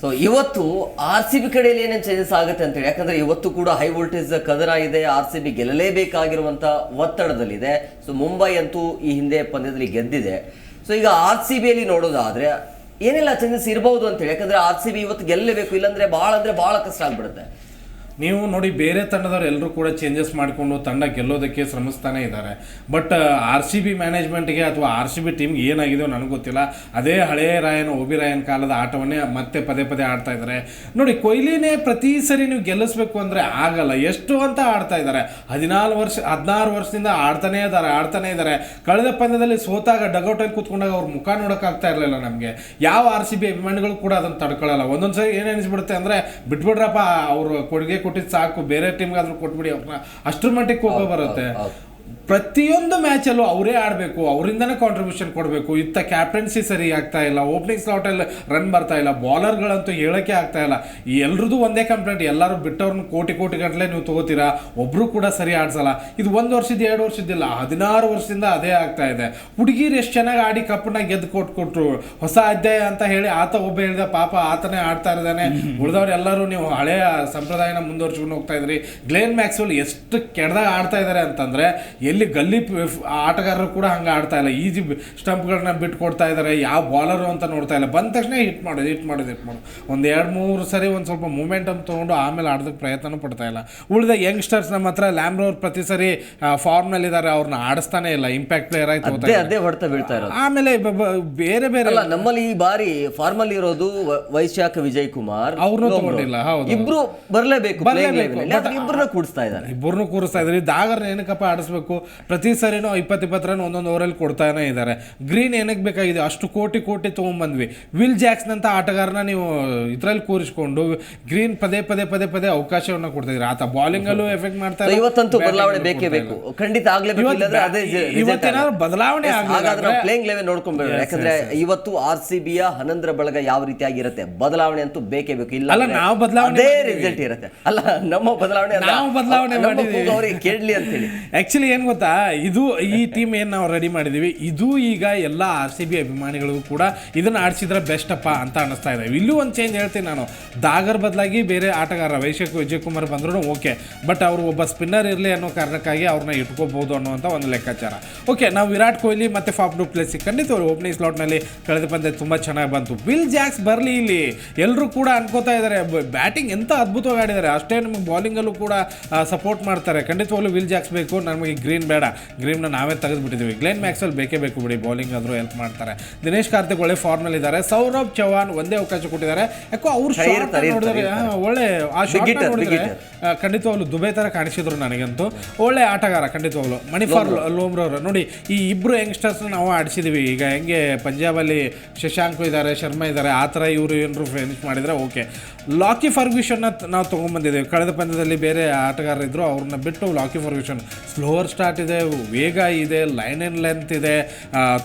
So ಇವತ್ತು R C B ಕಡೆಯಲ್ಲಿ ಏನೇನು ಚೇಂಜಸ್ ಆಗುತ್ತೆ ಅಂತೇಳಿ, ಯಾಕಂದ್ರೆ ಇವತ್ತು ಕೂಡ ಹೈ ವೋಲ್ಟೇಜ್ ಕದರ ಇದೆ ಆರ್ ಸಿ ಬಿ ಗೆಲ್ಲಲೇಬೇಕಾಗಿರುವಂತ ಒತ್ತಡದಲ್ಲಿದೆ. ಸೊ ಮುಂಬೈ ಅಂತೂ ಈ ಹಿಂದೆ ಪಂದ್ಯದಲ್ಲಿ ಗೆದ್ದಿದೆ. ಸೊ ಈಗ ಆರ್ ಸಿ ಬಿಯಲ್ಲಿ ನೋಡೋದಾದ್ರೆ ಏನೆಲ್ಲ ಚೇಂಜಸ್ ಇರಬಹುದು ಅಂತೇಳಿ, ಯಾಕಂದ್ರೆ ಆರ್ ಸಿ ಬಿ ಇವತ್ತು ಗೆಲ್ಲಲೇಬೇಕು, ಇಲ್ಲಾಂದ್ರೆ ಭಾಳ ಅಂದ್ರೆ ಬಹಳ ಕಷ್ಟ ಆಗ್ಬಿಡುತ್ತೆ. ನೀವು ನೋಡಿ ಬೇರೆ ತಂಡದವ್ರು ಎಲ್ಲರೂ ಕೂಡ ಚೇಂಜಸ್ ಮಾಡಿಕೊಂಡು ತಂಡ ಗೆಲ್ಲೋದಕ್ಕೆ ಶ್ರಮಿಸ್ತಾನೆ ಇದ್ದಾರೆ. ಬಟ್ ಆರ್ ಸಿ ಬಿ ಮ್ಯಾನೇಜ್ಮೆಂಟ್ಗೆ ಅಥವಾ ಆರ್ ಸಿ ಬಿ ಟೀಮ್ಗೆ ಏನಾಗಿದೆಯೋ ನನಗೆ ಗೊತ್ತಿಲ್ಲ. ಅದೇ ಹಳೆ ರಾಯನ್, ಓಬಿ ರಾಯನ್ ಕಾಲದ ಆಟವನ್ನೇ ಮತ್ತೆ ಪದೇ ಪದೇ ಆಡ್ತಾ ಇದ್ದಾರೆ. ನೋಡಿ ಕೊಹ್ಲಿನೇ ಪ್ರತಿ ಸರಿ ನೀವು ಗೆಲ್ಲಿಸ್ಬೇಕು ಅಂದರೆ ಆಗಲ್ಲ. ಎಷ್ಟು ಅಂತ ಆಡ್ತಾ ಇದ್ದಾರೆ. ಹದಿನಾರು ವರ್ಷ, ಹದಿನಾರು ವರ್ಷದಿಂದ ಆಡ್ತಾನೇ ಇದ್ದಾರೆ, ಆಡ್ತಾನೆ ಇದ್ದಾರೆ. ಕಳೆದ ಪಂದ್ಯದಲ್ಲಿ ಸೋತಾಗ ಡಗೌಟಲ್ಲಿ ಕೂತ್ಕೊಂಡಾಗ ಅವ್ರ ಮುಖ ನೋಡೋಕ್ಕಾಗ್ತಾ ಇರಲಿಲ್ಲ ನಮಗೆ. ಯಾವ ಆರ್ ಸಿ ಬಿ ಅಭಿಮಾನಿಗಳು ಕೂಡ ಅದನ್ನು ತಡ್ಕೊಳ್ಳಲ್ಲ ಒಂದೊಂದು ಸರಿ ಏನು ಅನಿಸ್ಬಿಡುತ್ತೆ ಅಂದರೆ ಬಿಟ್ಬಿಡ್ರಪ್ಪ ಅವರು ಕೊಡುಗೆ ಕೊಟ್ಟಿದ್ದು ಸಾಕು ಬೇರೆ ಟೀಮ್ಗಾದ್ರೂ ಕೊಟ್ಬಿಡಿ ಅವ್ರನ್ನ ಅಷ್ಟ್ರ ಮಟ್ಟಿಗೆ ಕೋಪ ಬರುತ್ತೆ. ಪ್ರತಿಯೊಂದು ಮ್ಯಾಚಲ್ಲೂ ಅವರೇ ಆಡಬೇಕು, ಅವರಿಂದನೇ ಕಾಂಟ್ರಿಬ್ಯೂಷನ್ ಕೊಡಬೇಕು. ಇತ್ತ ಕ್ಯಾಪ್ಟನ್ಸಿ ಸರಿ ಆಗ್ತಾ ಇಲ್ಲ ಓಪನಿಂಗ್ ಸ್ಲಾಟಲ್ಲಿ ರನ್ ಬರ್ತಾ ಇಲ್ಲ ಬಾಲರ್ಗಳಂತೂ ಹೇಳೋಕ್ಕೆ ಆಗ್ತಾ ಇಲ್ಲ. ಎಲ್ರದ್ದು ಒಂದೇ ಕಂಪ್ಲೇಂಟ್ ಎಲ್ಲರೂ ಬಿಟ್ಟವ್ರನ್ನ ಕೋಟಿ ಕೋಟಿ ಗಟ್ಟಲೆ ನೀವು ತೊಗೋತೀರಾ? ಒಬ್ಬರು ಕೂಡ ಸರಿ ಆಡ್ಸಲ್ಲ. ಇದು ಒಂದು ವರ್ಷದ ಎರಡು ವರ್ಷದಿಲ್ಲ ಹದಿನಾರು ವರ್ಷದಿಂದ ಅದೇ ಆಗ್ತಾ ಇದೆ. ಹುಡುಗಿರು ಎಷ್ಟು ಚೆನ್ನಾಗಿ ಆಡಿ ಕಪ್ಪನ್ನ ಗೆದ್ದು ಕೊಟ್ಟು ಕೊಟ್ರು, ಹೊಸ ಅಧ್ಯಾಯ ಅಂತ ಹೇಳಿ ಆತ ಒಬ್ಬ ಹೇಳಿದ ಪಾಪ ಆತನೇ ಆಡ್ತಾ ಇದ್ದಾನೆ. ಉಳಿದವ್ರು ಎಲ್ಲರೂ ನೀವು ಹಳೆಯ ಸಂಪ್ರದಾಯನ ಮುಂದುವರ್ಸ್ಕೊಂಡು ಹೋಗ್ತಾ ಇದ್ರಿ. ಗ್ಲೇನ್ ಮ್ಯಾಕ್ಸ್ವೆಲ್ ಎಷ್ಟು ಕೆಡ್ದಾಗ ಆಡ್ತಾ ಇದ್ದಾರೆ ಅಂತಂದ್ರೆ ಎಲ್ಲಿ ಗಲ್ಲಿ ಆಟಗಾರರು ಕೂಡ ಹಂಗೆ ಆಡ್ತಾ ಇಲ್ಲ. ಈಜಿ ಸ್ಟಂಪ್ಗಳನ್ನ ಬಿಟ್ಟು ಕೊಡ್ತಾ ಇದ್ದಾರೆ ಯಾವ ಬಾಲರು ಅಂತ ನೋಡ್ತಾ ಇಲ್ಲ. ಬಂದ ತಕ್ಷಣ ಹಿಟ್ ಮಾಡೋದು ಹಿಟ್ ಮಾಡೋದು ಹಿಟ್ ಮಾಡೋದು ಒಂದು ಎರಡು ಮೂರು ಸರಿ ಒಂದು ಸ್ವಲ್ಪ ಮೂಮೆಂಟಮ್ ತೊಗೊಂಡು ಆಮೇಲೆ ಆಡೋದಕ್ಕೆ ಪ್ರಯತ್ನ ಪಡ್ತಾ ಇಲ್ಲ. ಉಳಿದ ಯಂಗ್ಸ್ಟರ್ಸ್ ನಮ್ಮ ಹತ್ರ ಲ್ಯಾಮ್ರೋರ್ ಪ್ರತಿ ಸರಿ ಫಾರ್ಮ್ನಲ್ಲಿ ಇದ್ದಾರೆ ಅವ್ರನ್ನ ಆಡಿಸ್ತಾನೆ ಇಲ್ಲ. ಇಂಪ್ಯಾಕ್ಟ್ ಪ್ಲೇಯರ್ ಆಯ್ತು ಅದೇ ಹೊಡೆತ ಬೀಳ್ತಾ ಇರೋದು. ಆಮೇಲೆ ಬೇರೆ ಬೇರೆ ನಮ್ಮಲ್ಲಿ ಈ ಬಾರಿ ಫಾರ್ಮಲ್ಲಿ ಇರೋದು ವೈಶಾಖ ವಿಜಯ್ ಕುಮಾರ್ ಅವ್ರನ್ನೂ. ತಗೊಂಡಿಲ್ಲ, ಹೌದು. ಇಬ್ರು ಬರಲೇಬೇಕು ಬರಲೇಬೇಕು. ಇಬ್ಬರನ್ನ ಕೂಡಿಸ್ತಾ ಇದ್ದಾರೆ. ಇಬ್ಬರನ್ನು ಕೂರಿಸ್ತಾ ಇದ್ದಾರೆ. ದಾಗರ್ನ ಏನಕ್ಕಪ್ಪ ಆಡಿಸ್ಬೇಕು? ಪ್ರತಿ ಸಾರಿನೂ ಇಪ್ಪತ್ತು ರನ್ ಒಂದೊಂದು ಓವರಲ್ಲಿ ಕೊಡ್ತಾನೆ ಇದ್ದಾರೆ. ಗ್ರೀನ್ ಏನಕ್ಕೆ ಬೇಕಾಗಿದೆ? ಅಷ್ಟು ಕೋಟಿ ಕೋಟಿ ತೊಗೊಂಬಂದ್ವಿ. ವಿಲ್ ಜ್ಯಾಕ್ಸ್ನಂಥ ಆಟಗಾರನ ನೀವು ಇದರಲ್ಲಿ ಕೂರಿಸ್ಕೊಂಡು ಗ್ರೀನ್ ಪದೇ ಪದೇ ಪದೇ ಪದೇ ಅವಕಾಶವನ್ನು ಕೊಡ್ತಾ ಇದ್ದಾರೆ ಆತ ಬಾಲಿಂಗಲ್ಲೂ ಎಫೆಕ್ಟ್ ಮಾಡ್ತಾರೆ ಇವತ್ತಂತೂ ಬದಲಾವಣೆ ಬೇಕೇ ಬೇಕು. ಖಂಡಿತ ಆಗಲೇಬೇಕು ಇಲ್ಲಾಂದ್ರೆ ಅದೇ ಬದಲಾವಣೆ ಹಾಗಾದ್ರೆ ಪ್ಲೇಯಿಂಗ್ ಲೆವೆನ್ ನೋಡ್ಕೊಂಡ್ಬೇಕು ಯಾಕಂದ್ರೆ ಇವತ್ತು ಆರ್ ಸಿ ಬಿಯ ಹನಂದ್ರ ಬಳಗ ಯಾವ ರೀತಿಯಾಗಿರುತ್ತೆ? ಬದಲಾವಣೆ ಅಂತೂ ಬೇಕೇ ಬೇಕು. ಇಲ್ಲ ಅಲ್ಲ, ನಾವು ಬದಲಾವಣೆ ಅದೇ. ರಿಸಲ್ಟ್ ಇರುತ್ತೆ. ಅಲ್ಲ ನಮ್ಮ ಬದಲಾವಣೆ. ನಾವು ಬದಲಾವಣೆ. ಕೂಗು ಅವ್ರಿಗೆ ಕೇಳಲಿ ಅಂತೇಳಿ. ಆಕ್ಚುಲಿ ಏನು ಗೊತ್ತಾ? ಇದು ಈ ಟೀಮ್ ಏನು ನಾವು ರೆಡಿ ಮಾಡಿದ್ದೀವಿ ಇದು ಈಗ ಎಲ್ಲ ಆರ್ ಸಿ ಬಿ ಅಭಿಮಾನಿಗಳಿಗೂ ಕೂಡ ಇದನ್ನ ಆಡಿಸಿದ್ರೆ ಬೆಸ್ಟ್ ಅಪ್ಪ ಅಂತ ಅನಿಸ್ತಾ ಇದೆ. ಇಲ್ಲೂ ಒಂದು ಚೇಂಜ್ ಹೇಳ್ತೀನಿ ನಾನು. ದಾಗರ್ ಬದಲಾಗಿ ಬೇರೆ ಆಟಗಾರ ವೈಶಕ್ ವಿಜಯಕುಮಾರ್ ಬಂದ್ರೂ ಓಕೆ ಬಟ್ ಅವರು ಒಬ್ಬ ಸ್ಪಿನ್ನರ್ ಇರಲಿ ಅನ್ನೋ ಕಾರಣಕ್ಕಾಗಿ ಅವ್ರನ್ನ ಇಟ್ಕೋಬಹುದು ಅನ್ನುವಂಥ ಒಂದು ಲೆಕ್ಕಾಚಾರ. ಓಕೆ ನಾವು ವಿರಾಟ್ ಕೊಹ್ಲಿ ಮತ್ತು ಫಾಫ್ ಡು ಪ್ಲೇಸ್ ಖಂಡಿತ ಓಪನಿಂಗ್ ಸ್ಲಾಟ್ನಲ್ಲಿ ಕಳೆದು ಪಂದ್ಯ ತುಂಬ ಚೆನ್ನಾಗಿ ಬಂತು. ವಿಲ್ ಜಾಕ್ಸ್ ಬರಲಿ ಇಲ್ಲಿ. ಎಲ್ಲರೂ ಕೂಡ ಅನ್ಕೋತಾ ಇದ್ದಾರೆ ಬ್ಯಾಟಿಂಗ್ ಎಂಥ ಅದ್ಭುತವಾಗಿ ಆಡಿದ್ದಾರೆ. ಅಷ್ಟೇ ನಮಗೆ ಬೌಲಿಂಗಲ್ಲೂ ಕೂಡ ಸಪೋರ್ಟ್ ಮಾಡ್ತಾರೆ. ಖಂಡಿತವಾಗ್ಲೂ ವಿಲ್ ಜಾಕ್ಸ್ ಬೇಕು. ನಮಗೆ ಗ್ರೀನ್ ಬೇಡ. ಗ್ರೀನ್ನ ನಾವೇ ತೆಗೆದುಬಿಟ್ಟಿದ್ದೀವಿ ಗ್ಲೇನ್ ಮ್ಯಾಕ್ಸಲ್ ಬೇಕೇ ಬೇಕು ಬಿಡಿ. ಬೌಲಿಂಗ್ ಆದರೂ ಹೆಲ್ಪ್ ಮಾಡ್ತಾರೆ. ದಿನೇಶ್ ಕಾರ್ತಿಕ್ ಒಳ್ಳೆ ಫಾರ್ಮಲ್ಲಿ ಇದ್ದಾರೆ ಸೌರಭ್ ಚೌಹಾನ್ ಒಂದೇ ಅವಕಾಶ ಕೊಟ್ಟಿದ್ದಾರೆ. ಯಾಕೋ ಅವ್ರು ನೋಡಿದ್ರೆ ಒಳ್ಳೆ ಆ ಶಾಟ್ ನೋಡಿದ್ರೆ ಖಂಡಿತವಾಗ್ಲು ದುಬೈ ಥರ ಕಾಣಿಸಿದ್ರು ನನಗಂತೂ. ಒಳ್ಳೆ ಆಟಗಾರ ಖಂಡಿತವಾಗ್ಲು ಮಣಿಫಾರ್ ಲೋಮ್ರವ್ರು. ನೋಡಿ ಈ ಇಬ್ಬರು ಯಂಗ್ಸ್ಟರ್ಸ್ನ ನಾವು ಆಡಿಸಿದ್ದೀವಿ ಈಗ ಹೆಂಗೆ ಪಂಜಾಬಲ್ಲಿ ಶಶಾಂಕು ಇದ್ದಾರೆ ಶರ್ಮಾ ಇದ್ದಾರೆ ಆ ಥರ ಇವರು ಏನಾದ್ರು ಫಿನಿಶ್ ಮಾಡಿದರೆ ಓಕೆ. ಲಾಕಿ ಫರ್ಗ್ಯೂಷನ್ನ ನಾವು ತೊಗೊಂಬಂದಿದ್ದೀವಿ ಕಳೆದ ಪಂದ್ಯದಲ್ಲಿ ಬೇರೆ ಆಟಗಾರರಿದ್ದರು ಅವ್ರನ್ನ ಬಿಟ್ಟು ಲಾಕಿ ಫರ್ಗ್ಯೂಷನ್ ಸ್ಲೋವರ್ ಸ್ಟಾರ್ಟ್ ಇದೆ, ವೇಗ ಇದೆ ಲೈನ್ ಇನ್ ಲೆಂತ್ ಇದೆ.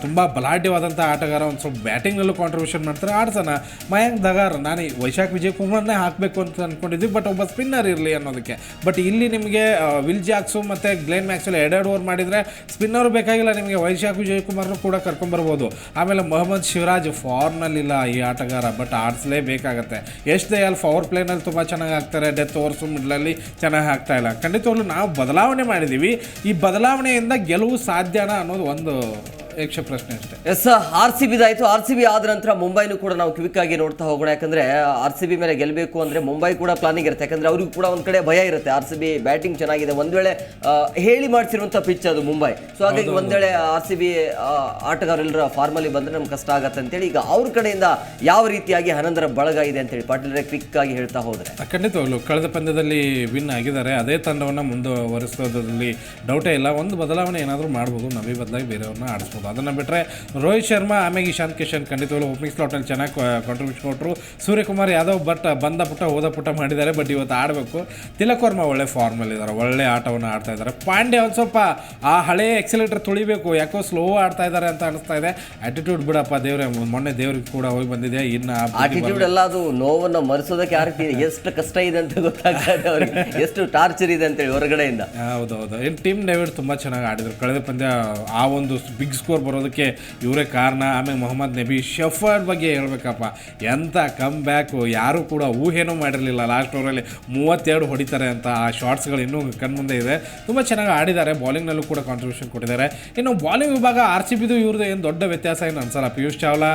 ತುಂಬ ಬಲಾಢ್ಯವಾದಂಥ ಆಟಗಾರ, ಒಂದು ಸ್ವಲ್ಪ ಬ್ಯಾಟಿಂಗ್ನಲ್ಲೂ ಕಾಂಟ್ರಿಬ್ಯೂಷನ್ ಮಾಡ್ತಾರೆ. ಆಡ್ಸೋಣ ಮಯಾಂಕ್ ದಗಾರ್, ನಾನು ವೈಶಾಖ್ ವಿಜಯ್ ಕುಮಾರ್ನೇ ಹಾಕಬೇಕು ಅಂತ ಅಂದ್ಕೊಂಡಿದ್ವಿ ಬಟ್ ಒಬ್ಬ ಸ್ಪಿನ್ನರ್ ಇರಲಿ ಅನ್ನೋದಕ್ಕೆ. ಬಟ್ ಇಲ್ಲಿ ನಿಮಗೆ ವಿಲ್ ಜಾಕ್ಸು ಮತ್ತು ಗ್ಲೇನ್ ಮ್ಯಾಕ್ಸಲ್ಲಿ ಎರಡೆರಡು ಓವರ್ ಮಾಡಿದರೆ ಸ್ಪಿನ್ನರು ಬೇಕಾಗಿಲ್ಲ ನಿಮಗೆ, ವೈಶಾಖ್ ವಿಜಯ್ ಕುಮಾರ್ನು ಕೂಡ ಕರ್ಕೊಂಬರ್ಬೋದು ಆಮೇಲೆ ಮೊಹಮ್ಮದ್ ಶಿವರಾಜ್ ಫಾರ್ಮ್ನಲ್ಲಿಲ್ಲ ಈ ಆಟಗಾರ ಬಟ್ ಆಡಿಸಲೇಬೇಕಾಗತ್ತೆ ಎಷ್ಟು ದಯಾಲ್ ಪವರ್ ಪ್ಲೇನಲ್ಲಿ ತುಂಬ ಚೆನ್ನಾಗಿ ಆಗ್ತಾರೆ ಡೆತ್ ಓವರ್ಸು ಮಿಡ್ಲಲ್ಲಿ ಚೆನ್ನಾಗಿ ಆಗ್ತಾ ಇಲ್ಲ. ಖಂಡಿತವಾಗ್ಲೂ ನಾವು ಬದಲಾವಣೆ ಮಾಡಿದ್ದೀವಿ ಈ ಬದಲಾವಣೆಯಿಂದ ಗೆಲುವು ಸಾಧ್ಯನಾ ಅನ್ನೋದು ಒಂದು ಯಕ್ಷ ಪ್ರಶ್ನೆ ಅಷ್ಟೇ ಎಸ್ ಆರ್ ಸಿ ಬಿ ಆಯ್ತು. ಆರ್ ಸಿ ಬಿ ಆದ ನಂತರ ಮುಂಬೈನೂ ಕೂಡ ನಾವು ಕ್ವಿಕ್ ಆಗಿ ನೋಡ್ತಾ ಹೋಗೋಣ. ಯಾಕಂದ್ರೆ ಆರ್ ಸಿ ಬಿ ಮೇಲೆ ಗೆಲ್ಲಬೇಕು ಅಂದ್ರೆ ಮುಂಬೈ ಕೂಡ ಪ್ಲಾನಿಂಗ್ ಇರುತ್ತೆ. ಯಾಕಂದ್ರೆ ಅವ್ರಿಗೂ ಕೂಡ ಒಂದ್ ಕಡೆ ಭಯ ಇರುತ್ತೆ. ಆರ್ ಸಿ ಬಿ ಬ್ಯಾಟಿಂಗ್ ಚೆನ್ನಾಗಿದೆ. ಒಂದ್ ವೇಳೆ ಹೇಳಿ ಮಾಡಿಸಿರುವಂತ ಪಿಚ್ ಅದು ಮುಂಬೈ. ಸೊ ಹಾಗಾಗಿ ಒಂದ್ ವೇಳೆ ಆರ್ ಸಿ ಬಿ ಆಟಗಾರರೆಲ್ಲರ ಫಾರ್ಮಲ್ಲಿ ಬಂದ್ರೆ ನಮ್ಗೆ ಕಷ್ಟ ಆಗತ್ತೆ ಅಂತೇಳಿ ಈಗ ಅವ್ರ ಕಡೆಯಿಂದ ಯಾವ ರೀತಿಯಾಗಿ ಹನಂದರ ಬಳಗ ಇದೆ ಅಂತೇಳಿ ಪಾಟೀಲ್ ಕ್ವಿಕ್ ಆಗಿ ಹೇಳ್ತಾ ಹೋದ್ರೆ. ಖಂಡಿತವಾಗ್ಲು ಕಳೆದ ಪಂದ್ಯದಲ್ಲಿ ವಿನ್ ಆಗಿದ್ದಾರೆ. ಅದೇ ತಂಡವನ್ನು ಮುಂದುವರಿಸೋದ್ರಲ್ಲಿ ಡೌಟೇ ಇಲ್ಲ. ಒಂದು ಬದಲಾವಣೆ ಏನಾದರೂ ಮಾಡ್ಬೋದು. ನವಿ ಬದಲಾಗಿ ಬೇರೆಯವ್ರನ್ನ ಆಡಿಸ್ಬೋದು. ಅದನ್ನು ಬಿಟ್ಟರೆ ರೋಹಿತ್ ಶರ್ಮಾ ಆಮೇಲೆ ಇಶಾಂತ್ ಕಿಶನ್ ಖಂಡಿತವಾಗ್ಲೂ ಓಪನಿಂಗ್ ಸ್ಲಾಟಲ್ಲಿ ಚೆನ್ನಾಗಿ ಕಾಂಟ್ರಿಬ್ಯೂಷನ್ ಕೊಟ್ಟರು ಸೂರ್ಯಕುಮಾರ್ ಯಾದವ್ ಬಟ್ ಬಂದ ಪುಟ್ಟ ಹೋದ ಪುಟ್ಟ ಮಾಡಿದ್ದಾರೆ ಬಟ್ ಇವತ್ತು ಆಡಬೇಕು. ತಿಲಕ್ ವರ್ಮಾ ಒಳ್ಳೆ ಫಾರ್ಮಲ್ಲಿದ್ದಾರೆ ಒಳ್ಳೆ ಆಟವನ್ನು ಆಡ್ತಾ ಇದ್ದಾರೆ. ಪಾಂಡ್ಯ ಒಂದು ಸ್ವಲ್ಪ ಆ ಹಳೆಯ ಎಕ್ಸಲೇಟರ್ ತುಳಿಬೇಕು ಯಾಕೋ ಸ್ಲೋ ಆಡ್ತಾ ಇದ್ದಾರೆ ಅಂತ ಅನಿಸ್ತಾ ಇದೆ. ಆಟಿಟ್ಯೂಡ್ ಬಿಡಪ್ಪ ದೇವ್ರೆ ಮೊನ್ನೆ ದೇವ್ರಿಗೆ ಕೂಡ ಹೋಗಿ ಬಂದಿದೆ ಇನ್ನು ಆಟಿಟ್ಯೂಡ್ ಎಲ್ಲ ಅದು ನೋವನ್ನು ಮರೆಸೋದಕ್ಕೆ ಯಾವ ರೀತಿ ಎಷ್ಟು ಕಷ್ಟ ಇದೆ ಅಂತ ಗೊತ್ತಾಗ್ತಾ ಇದೆ ಅವ್ರಿಗೆ. ಎಷ್ಟು ಟಾರ್ಚರ್ ಇದೆ ಅಂತೇಳಿ ಹೊರಗಡೆಯಿಂದ. ಹೌದೌದು. ಏನು ಟೀಮ್ ಡೇವಿಡ್ ತುಂಬ ಚೆನ್ನಾಗಿ ಆಡಿದ್ರು. ಕಳೆದ ಪಂದ್ಯ ಆ ಒಂದು ಬಿಗ್ ಸ್ಕೋರ್ ಸ್ಕೋರ್ ಬರೋದಕ್ಕೆ ಇವರೇ ಕಾರಣ. ಆಮೇಲೆ ಮೊಹಮ್ಮದ್ ನಬಿ ಶಫರ್ಡ್ ಬಗ್ಗೆ ಹೇಳಬೇಕಪ್ಪ. ಎಂಥ ಕಮ್ ಬ್ಯಾಕು ಯಾರೂ ಕೂಡ ಊಹೆನೂ ಮಾಡಿರಲಿಲ್ಲ. ಲಾಸ್ಟ್ ಓವರಲ್ಲಿ ಮೂವತ್ತೆರಡು ಹೊಡಿತಾರೆ ಅಂತ ಆ ಶಾರ್ಟ್ಸ್ಗಳು ಇನ್ನೂ ಕಣ್ಮುಂದೆ ಇದೆ. ತುಂಬ ಚೆನ್ನಾಗಿ ಆಡಿದ್ದಾರೆ. ಬೌಲಿಂಗ್ನಲ್ಲೂ ಕೂಡ ಕಾಂಟ್ರಿಬ್ಯೂಷನ್ ಕೊಟ್ಟಿದ್ದಾರೆ. ಇನ್ನು ಬಾಲಿಂಗ್ ವಿಭಾಗ ಆರ್ ಸಿ ಬಿದು ಇವ್ರದ್ದು ಏನು ದೊಡ್ಡ ವ್ಯತ್ಯಾಸ ಏನು ಅನ್ಸಲ್ಲ. ಪಿಯೂಷ್ ಚಾವ್ಲಾ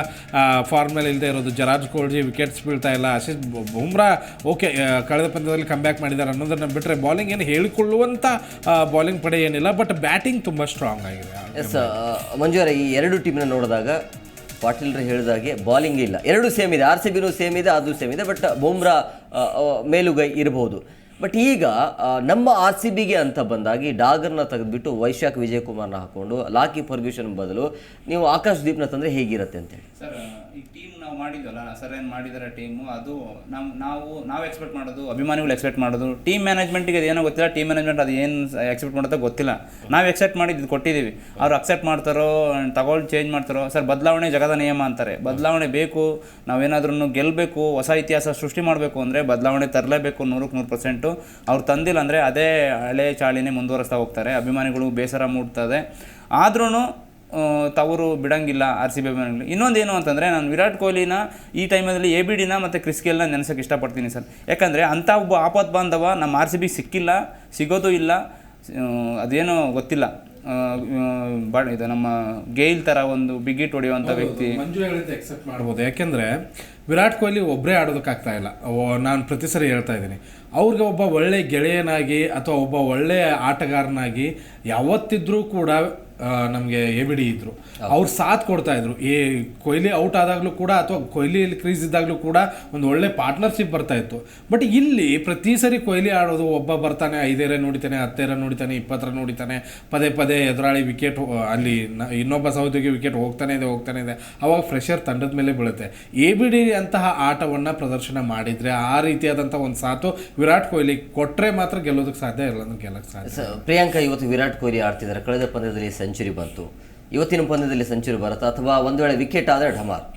ಫಾರ್ಮ್ ಮೇಲೆ ಇಲ್ಲದೆ ಇರೋದು ಜರಾಜ್ ಕೋಲ್ಜಿ ವಿಕೆಟ್ಸ್ ಬೀಳ್ತಾ ಇಲ್ಲ. ಬು- ಬುಮ್ರಾ ಓಕೆ ಕಳೆದ ಪಂದ್ಯದಲ್ಲಿ ಕಮ್ ಬ್ಯಾಕ್ ಮಾಡಿದ್ದಾರೆ ಅನ್ನೋದನ್ನು ಬಿಟ್ಟರೆ ಬಾಲಿಂಗ್ ಏನು ಹೇಳಿಕೊಳ್ಳುವಂಥ ಬಾಲಿಂಗ್ ಪಡೆ ಏನಿಲ್ಲ. ಬಟ್ ಬ್ಯಾಟಿಂಗ್ ತುಂಬ ಸ್ಟ್ರಾಂಗ್ ಆಗಿದೆ. ಎಸ್ ಮಂಜುವರ ಈ ಎರಡು ಟೀಮ್ನ ನೋಡಿದಾಗ ಪಾಟೀಲ್ರು ಹೇಳಿದಾಗೆ ಬಾಲಿಂಗ್ ಇಲ್ಲ. ಎರಡು ಸೇಮ್ ಇದೆ. ಆರ್ ಸಿ ಬಿನೂ ಸೇಮ್ ಇದೆ, ಅದು ಸೇಮ್ ಇದೆ ಬಟ್ ಬುಮ್ರಾ ಮೇಲುಗೈ ಇರಬಹುದು ಬಟ್ ಈಗ ನಮ್ಮ ಆರ್ ಸಿ ಬಿಗೆ ಅಂತ ಬಂದಾಗಿ ಡಾಗರ್ನ ತೆಗೆದುಬಿಟ್ಟು ವೈಶಾಖ್ ವಿಜಯಕುಮಾರ್ನ ಹಾಕೊಂಡು ಲಾಕಿ ಫರ್ಗ್ಯೂಷನ್ ಬದಲು, ನೀವು ಆಕಾಶ್ ದೀಪ್ನ ತಂದರೆ ಹೇಗಿರುತ್ತೆ ಅಂತೇಳಿ ಈ ಟೀಮ್ ನಾವು ಮಾಡಿದ್ವಲ್ಲ ಸರ್ ಏನು ಮಾಡಿದ್ದಾರೆ ಟೀಮು ಅದು ನಾವು ನಾವು ನಾವು ಎಕ್ಸ್ಪೆಕ್ಟ್ ಮಾಡೋದು, ಅಭಿಮಾನಿಗಳು ಎಕ್ಸ್ಪೆಕ್ಟ್ ಮಾಡೋದು ಟೀಮ್ ಮ್ಯಾನೇಜ್ಮೆಂಟಿಗೆ ಏನೋ ಗೊತ್ತಿಲ್ಲ ಟೀಮ್ ಮ್ಯಾನೇಜ್ಮೆಂಟ್ ಅದು ಏನು ಎಕ್ಸ್ಪೆಕ್ಟ್ ಮಾಡುತ್ತೋ ಗೊತ್ತಿಲ್ಲ. ನಾವು ಎಕ್ಸೆಪ್ಟ್ ಮಾಡಿದ್ದು ಕೊಟ್ಟಿದ್ದೀವಿ ಅವ್ರು ಅಕ್ಸೆಪ್ಟ್ ಮಾಡ್ತಾರೋ ತಗೊಳ್ಳಿ ಚೇಂಜ್ ಮಾಡ್ತಾರೋ, ಸರ್ ಬದಲಾವಣೆ ಜಗದ ನಿಯಮ ಅಂತಾರೆ. ಬದಲಾವಣೆ ಬೇಕು ನಾವೇನಾದ್ರೂ ಗೆಲ್ಲಬೇಕು ಹೊಸ ಇತಿಹಾಸ ಸೃಷ್ಟಿ ಮಾಡಬೇಕು ಅಂದರೆ ಬದಲಾವಣೆ ತರಲೇಬೇಕು ನೂರಕ್ಕೆ ನೂರು ಪರ್ಸೆಂಟು ಅವ್ರು ತಂದಿಲ್ಲ ಅಂದರೆ ಅದೇ ಹಳೆ ಚಾಳಿನೇ ಮುಂದುವರಿಸ್ತಾ ಹೋಗ್ತಾರೆ. ಅಭಿಮಾನಿಗಳು ಬೇಸರ ಮೂಡ್ತದೆ. ಆದ್ರೂ ತವರು ಬಿಡಂಗಿಲ್ಲ ಆರ್ ಸಿ ಬಿ ಅಭಿಮಾನಿಗಳು. ಇನ್ನೊಂದು ಏನು ಅಂತಂದರೆ ನಾನು ವಿರಾಟ್ ಕೊಹ್ಲಿನ ಈ ಟೈಮಲ್ಲಿ ಎ ಬಿ ಡಿನ ಮತ್ತು ಕ್ರಿಸ್ಗೆಲ್ನ ನೆನೆಸೋಕೆ ಇಷ್ಟಪಡ್ತೀನಿ ಸರ್. ಯಾಕಂದರೆ ಅಂಥ ಒಬ್ಬ ಆಪತ್ ಬಾಂಧವ ನಮ್ಮ ಆರ್ ಸಿ ಬಿ ಸಿಕ್ಕಿಲ್ಲ ಸಿಗೋದು ಇಲ್ಲ ಅದೇನು ಗೊತ್ತಿಲ್ಲ. ಇದು ನಮ್ಮ ಗೇಲ್ ಥರ ಒಂದು ಬಿಗಿಟ್ ಹೊಡೆಯುವಂಥ ವ್ಯಕ್ತಿ. ಮಂಜು ಹೇಳಿದ್ದು ಎಕ್ಸೆಪ್ಟ್ ಮಾಡ್ಬೋದು. ಯಾಕೆಂದರೆ ವಿರಾಟ್ ಕೊಹ್ಲಿ ಒಬ್ಬರೇ ಆಡೋದಕ್ಕಾಗ್ತಾ ಇಲ್ಲ. ನಾನು ಪ್ರತಿ ಸರಿ ಹೇಳ್ತಾ ಇದ್ದೀನಿ. ಅವ್ರಿಗೆ ಒಬ್ಬ ಒಳ್ಳೆ ಗೆಳೆಯನಾಗಿ ಅಥವಾ ಒಬ್ಬ ಒಳ್ಳೆಯ ಆಟಗಾರನಾಗಿ ಯಾವತ್ತಿದ್ರೂ ಕೂಡ ನಮಗೆ ಎ ಬಿ ಡಿ ಇದ್ರು ಅವ್ರು ಸಾಥ್ ಕೊಡ್ತಾ ಇದ್ರು. ಏ ಕೊಹ್ಲಿ ಔಟ್ ಆದಾಗಲೂ ಕೂಡ ಅಥವಾ ಕೊಹ್ಲಿ ಕ್ರೀಸ್ ಇದ್ದಾಗಲೂ ಕೂಡ ಒಂದು ಒಳ್ಳೆ ಪಾರ್ಟ್ನರ್ಶಿಪ್ ಬರ್ತಾ ಇತ್ತು. ಬಟ್ ಇಲ್ಲಿ ಪ್ರತಿ ಸರಿ ಕೊಹ್ಲಿ ಆಡೋದು ಒಬ್ಬ ಬರ್ತಾನೆ ಐದೇರ ನೋಡಿತಾನೆ ಹತ್ತೇರ ನೋಡಿತಾನೆ ಇಪ್ಪತ್ತರ ನೋಡಿತಾನೆ ಪದೇ ಪದೇ ಎದುರಾಳಿ ವಿಕೆಟ್ ಅಲ್ಲಿ ಇನ್ನೊಬ್ಬ ಸಹೋದ್ಯೋಗಿ ವಿಕೆಟ್ ಹೋಗ್ತಾನೆ ಇದೆ ಹೋಗ್ತಾನೆ ಇದೆ. ಅವಾಗ ಫ್ರೆಶರ್ ತಂಡದ ಮೇಲೆ ಬೀಳುತ್ತೆ. ಎ ಬಿ ಡಿ ಅಂತಹ ಆಟವನ್ನು ಪ್ರದರ್ಶನ ಮಾಡಿದರೆ ಆ ರೀತಿಯಾದಂಥ ಒಂದು ಸಾತು ವಿರಾಟ್ ಕೊಹ್ಲಿ ಕೊಟ್ಟರೆ ಮಾತ್ರ ಗೆಲ್ಲೋದಕ್ಕೆ ಸಾಧ್ಯ ಇಲ್ಲ ಗೆಲ್ಲಕ್ಕೆ ಸಾಧ್ಯ ಪ್ರಿಯಾಂಕಾ ಇವತ್ತು ವಿರಾಟ್ ಕೊಹ್ಲಿ ಆಡ್ತಿದ್ದಾರೆ. ಕಳೆದ ಪಂದ್ಯದಲ್ಲಿ ಸೆಂಚುರಿ ಬಂತು. ಇವತ್ತಿನ ಪಂದ್ಯದಲ್ಲಿ ಸೆಂಚುರಿ ಬರುತ್ತಾ ಅಥವಾ ಒಂದು ವೇಳೆ ವಿಕೆಟ್ ಆದರೆ ಢಮಾರ್?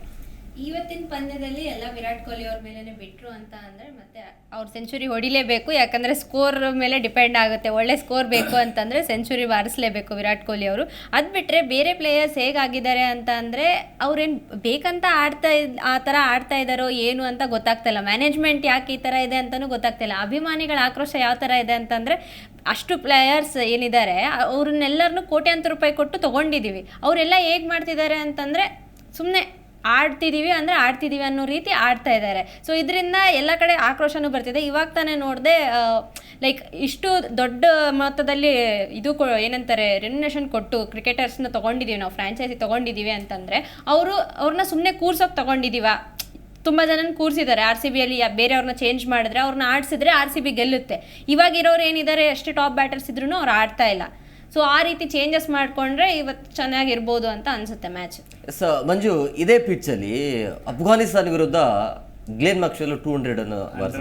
ಇವತ್ತಿನ ಪಂದ್ಯದಲ್ಲಿ ಎಲ್ಲ ವಿರಾಟ್ ಕೊಹ್ಲಿ ಅವ್ರ ಮೇಲೆ ಬಿಟ್ಟರು ಅಂತ ಅಂದರೆ ಮತ್ತೆ ಅವ್ರ ಸೆಂಚುರಿ ಹೊಡಿಲೇಬೇಕು, ಯಾಕಂದರೆ ಸ್ಕೋರ್ ಮೇಲೆ ಡಿಪೆಂಡ್ ಆಗುತ್ತೆ. ಒಳ್ಳೆ ಸ್ಕೋರ್ ಬೇಕು ಅಂತಂದರೆ ಸೆಂಚುರಿ ಬಾರಿಸಲೇಬೇಕು ವಿರಾಟ್ ಕೊಹ್ಲಿ ಅವರು. ಅದು ಬಿಟ್ಟರೆ ಬೇರೆ ಪ್ಲೇಯರ್ಸ್ ಹೇಗಾಗಿದ್ದಾರೆ ಅಂತ ಅಂದರೆ ಅವ್ರೇನು ಬೇಕಂತ ಆಡ್ತಾ ಇದ್, ಆ ಥರ ಆಡ್ತಾ ಇದ್ದಾರೋ ಏನು ಅಂತ ಗೊತ್ತಾಗ್ತಿಲ್ಲ ಮ್ಯಾನೇಜ್ಮೆಂಟ್ ಯಾಕೆ ಈ ಥರ ಇದೆ ಅಂತಲೂ ಗೊತ್ತಾಗ್ತಿಲ್ಲ ಅಭಿಮಾನಿಗಳ ಆಕ್ರೋಶ ಯಾವ ಥರ ಇದೆ ಅಂತಂದರೆ ಅಷ್ಟು ಪ್ಲೇಯರ್ಸ್ ಏನಿದ್ದಾರೆ ಅವ್ರನ್ನೆಲ್ಲರನ್ನೂ ಕೋಟ್ಯಾಂತರ ರೂಪಾಯಿ ಕೊಟ್ಟು ತೊಗೊಂಡಿದ್ದೀವಿ ಅವರೆಲ್ಲ ಹೇಗೆ ಮಾಡ್ತಿದ್ದಾರೆ ಅಂತಂದರೆ ಸುಮ್ಮನೆ ಆಡ್ತಿದ್ದೀವಿ ಅಂದರೆ ಆಡ್ತಿದ್ದೀವಿ ಅನ್ನೋ ರೀತಿ ಆಡ್ತಾ ಇದ್ದಾರೆ. ಸೊ ಇದರಿಂದ ಎಲ್ಲ ಕಡೆ ಆಕ್ರೋಶನೂ ಬರ್ತಿದೆ. ಇವಾಗ ತಾನೇ ನೋಡಿದೆ ಲೈಕ್ ಇಷ್ಟು ದೊಡ್ಡ ಮೊತ್ತದಲ್ಲಿ ಇದು ಕೊ, ಏನಂತಾರೆ ರೆಮ್ಯುನೇಷನ್ ಕೊಟ್ಟು ಕ್ರಿಕೆಟರ್ಸ್ನ ತೊಗೊಂಡಿದ್ದೀವಿ ನಾವು ಫ್ರ್ಯಾಂಚೈಸಿ ತೊಗೊಂಡಿದ್ದೀವಿ ಅಂತಂದರೆ, ಅವರು ಅವ್ರನ್ನ ಸುಮ್ಮನೆ ಕೂರ್ಸೋಕೆ ತೊಗೊಂಡಿದ್ದೀವ ತುಂಬ ಜನನ ಕೂರಿಸಿದ್ದಾರೆ. ಆರ್ ಸಿ ಬಿಯಲ್ಲಿ ಬೇರೆಯವ್ರನ್ನ ಚೇಂಜ್ ಮಾಡಿದ್ರೆ ಅವ್ರನ್ನ ಆಡಿಸಿದ್ರೆ ಆರ್ ಸಿ ಬಿ ಗೆಲ್ಲುತ್ತೆ. ಇವಾಗ ಇರೋರು ಏನಿದ್ದಾರೆ ಎಷ್ಟು ಟಾಪ್ ಬ್ಯಾಟರ್ಸ್ ಇದ್ರೂ ಅವ್ರು ಆಡ್ತಾ ಇಲ್ಲ. ಸೊ ಆ ರೀತಿ ಚೇಂಜಸ್ ಮಾಡಿಕೊಂಡ್ರೆ ಇವತ್ತು ಚೆನ್ನಾಗಿರ್ಬೋದು ಅಂತ ಅನಿಸುತ್ತೆ ಮ್ಯಾಚ್ ಸೊ ಮಂಜು, ಇದೇ ಪಿಚ್ಚಲ್ಲಿ ಅಫ್ಘಾನಿಸ್ತಾನ ವಿರುದ್ಧ ಗ್ಲೇನ್ ಮ್ಯಾಕ್ಸ್ವೆಲ್ ಟೂ ಹಂಡ್ರೆಡ್ ಅನ್ನು